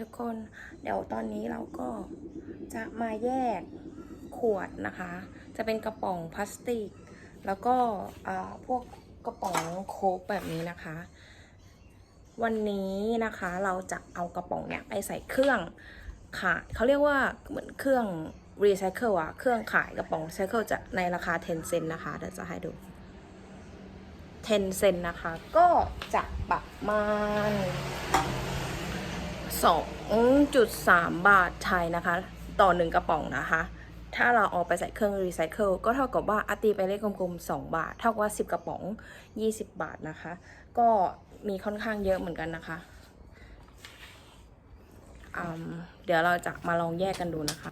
ทุกคน เดี๋ยวตอนนี้เราก็จะมาแยกขวดนะคะ จะเป็นกระป๋องพลาสติก แล้วก็พวกกระป๋องโค้กแบบนี้นะคะ วันนี้นะคะเราจะเอากระป๋องเนี่ยไปใส่เครื่องขายเขาเรียกว่าเหมือนเครื่องรีไซเคิลอะเครื่องขายกระป๋องรีไซเคิลจะในราคา 10 เซนนะคะ เดี๋ยวจะให้ดู 10 เซนนะคะ ก็จะประมาณ 2.3 บาทไทยนะคะ ต่อหนึ่งกระป๋องนะคะ ถ้าเราเอาไปใส่เครื่องรีไซเคิลก็เท่ากับว่าอตีไปเลขกลมๆ 2 บาท เท่ากับว่า 10 กระป๋อง 20 บาทนะคะ ก็มีค่อนข้างเยอะเหมือนกันนะคะอืมเดี๋ยวเราจะมาลองแยกกันดูนะคะ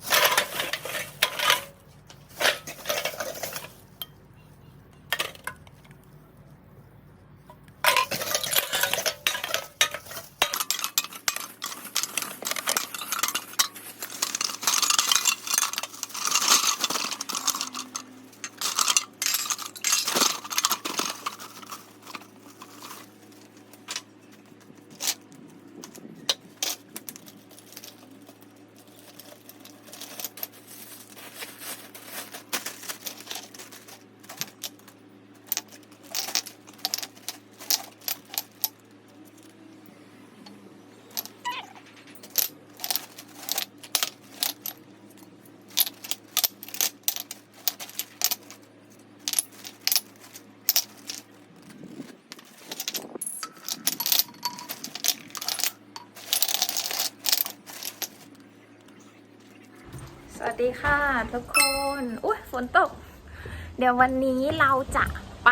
ดีค่ะ ทุกคนอุ้ยฝนตก เดี๋ยววันนี้เราจะไป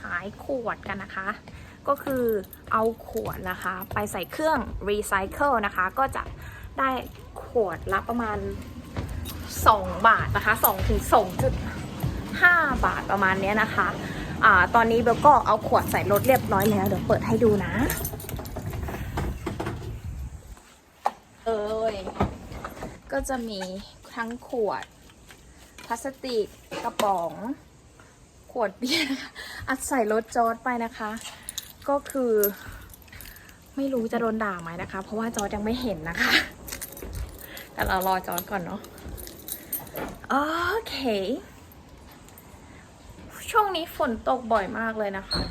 ขายขวดกันนะคะ ก็คือเอาขวดนะคะ ไปใส่เครื่องรีไซเคิลนะคะ ก็จะได้ขวดละประมาณ 2 บาทนะคะ2ถึง2.5 บาทประมาณเนี้ยนะคะอ่าตอนนี้เบลก็เอาขวดใส่รถเรียบร้อยแล้ว เดี๋ยวเปิดให้ดูนะ เอ้ย ก็จะมีทั้งขวดพลาสติกกระป๋อง ขวดเบียร์นะคะอัดใส่รถจอดไปนะคะ ก็คือ ไม่รู้จะโดนด่าไหมนะคะ เพราะว่าจอดยังไม่เห็นนะคะ แต่เรารอจอดก่อนเนาะโอเค ช่วงนี้ฝนตกบ่อยมากเลยนะคะ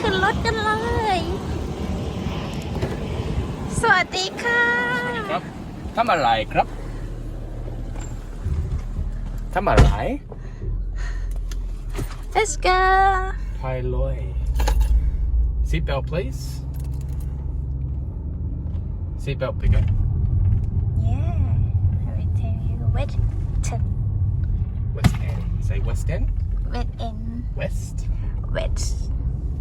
ขึ้นรถกันเลย สวัสดีค่ะ ครับทำอะไรครับทำอะไร let's go ไปเลย seat belt please seat belt pick up yeah I will tell you wet to west end say west end wet in west wet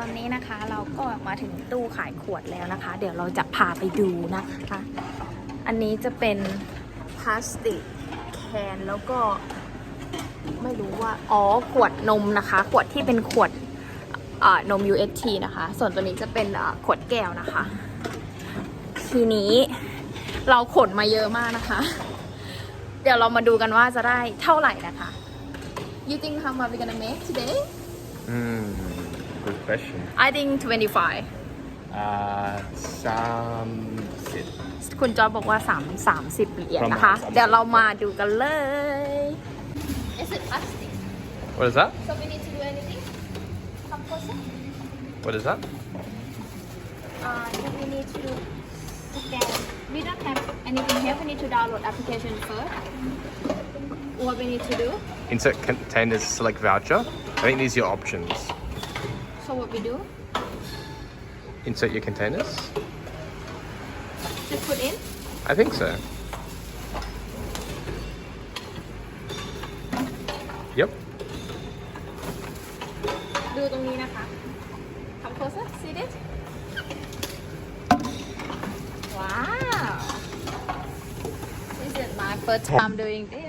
อนนี้นะคะเราก็มาถึงตู้ขายขวดแล้วนะคะ เดี๋ยวเราจะพาไปดูนะคะ อันนี้จะเป็นพลาสติกแคนแล้วก็ไม่รู้ว่า อ๋อ ขวดนมนะคะ ขวดที่เป็นขวดนม UST นะคะ ส่วนตัวนี้จะเป็นขวดแก้วนะคะ ทีนี้เราขนมาเยอะมากนะคะ เดี๋ยวเรามาดูกันว่าจะได้เท่าไหร่นะคะ You think how much we gonna make today? Mm. good question I think 25 อ่าสามสิบ คุณจอร์จบอกว่า3 30เหรียญนะคะ ประมาณ30 เดี๋ยวเรามาดูกันเลย Is it plastic What is that so we need to do anything come closer What is that uh do we need to scan we don't have anything here we need to download application first what we need to do Insert containers select voucher I think these are your options so what we do Insert your containers Just put in I think so. Yep. ดูตรงนี้นะคะ Come closer see this ว้าว This is my first time doing this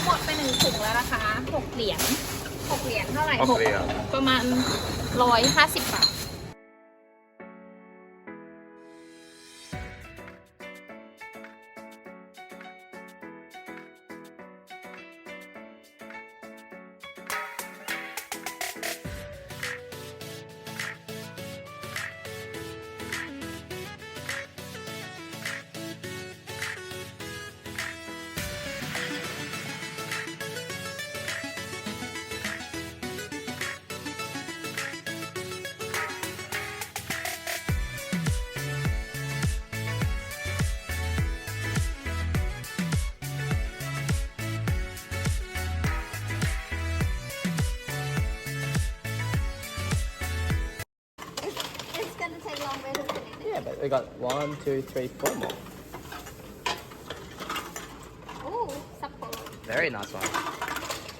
ตอนนี้หมดไปหนึ่งถุงแล้วนะคะหกเหรียญหกเหรียญเท่าไหร่หกเหรียญประมาณร้อยห้าสิบบาท we got one, two, three, four more. Ooh, Sapporo Very nice one.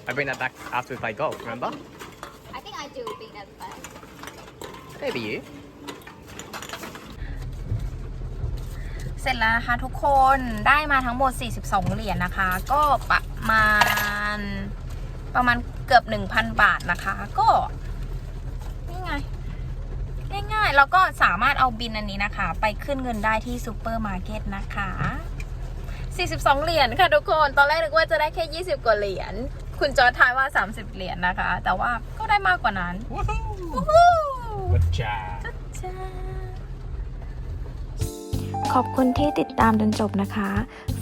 I bring that back after we play golf, remember? I think I do think that's bad Maybe you. เสร็จแล้วนะคะทุกคนได้มาทั้งหมด 42 เหรียญนะคะ ก็ประมาณประมาณเกือบ 1,000 บาทนะคะ ก็นี่ไง ง่ายๆ แล้วก็สามารถเอาบินอันนี้นะคะ ไปขึ้นเงินได้ที่ซูเปอร์มาร์เก็ตนะคะ 42 เหรียญค่ะทุกคน ตอนแรกนึกว่าจะได้แค่ 20 กว่าเหรียญ คุณจอร์จทายว่า 30 เหรียญนะคะ แต่ว่าก็ได้มากกว่านั้นวู้ฮู้ Good job. จ้าขอบคุณที่ติดตามจนจบนะคะ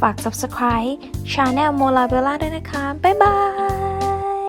ฝาก subscribe Channel Mola Bella ด้วยนะคะ บ๊ายบาย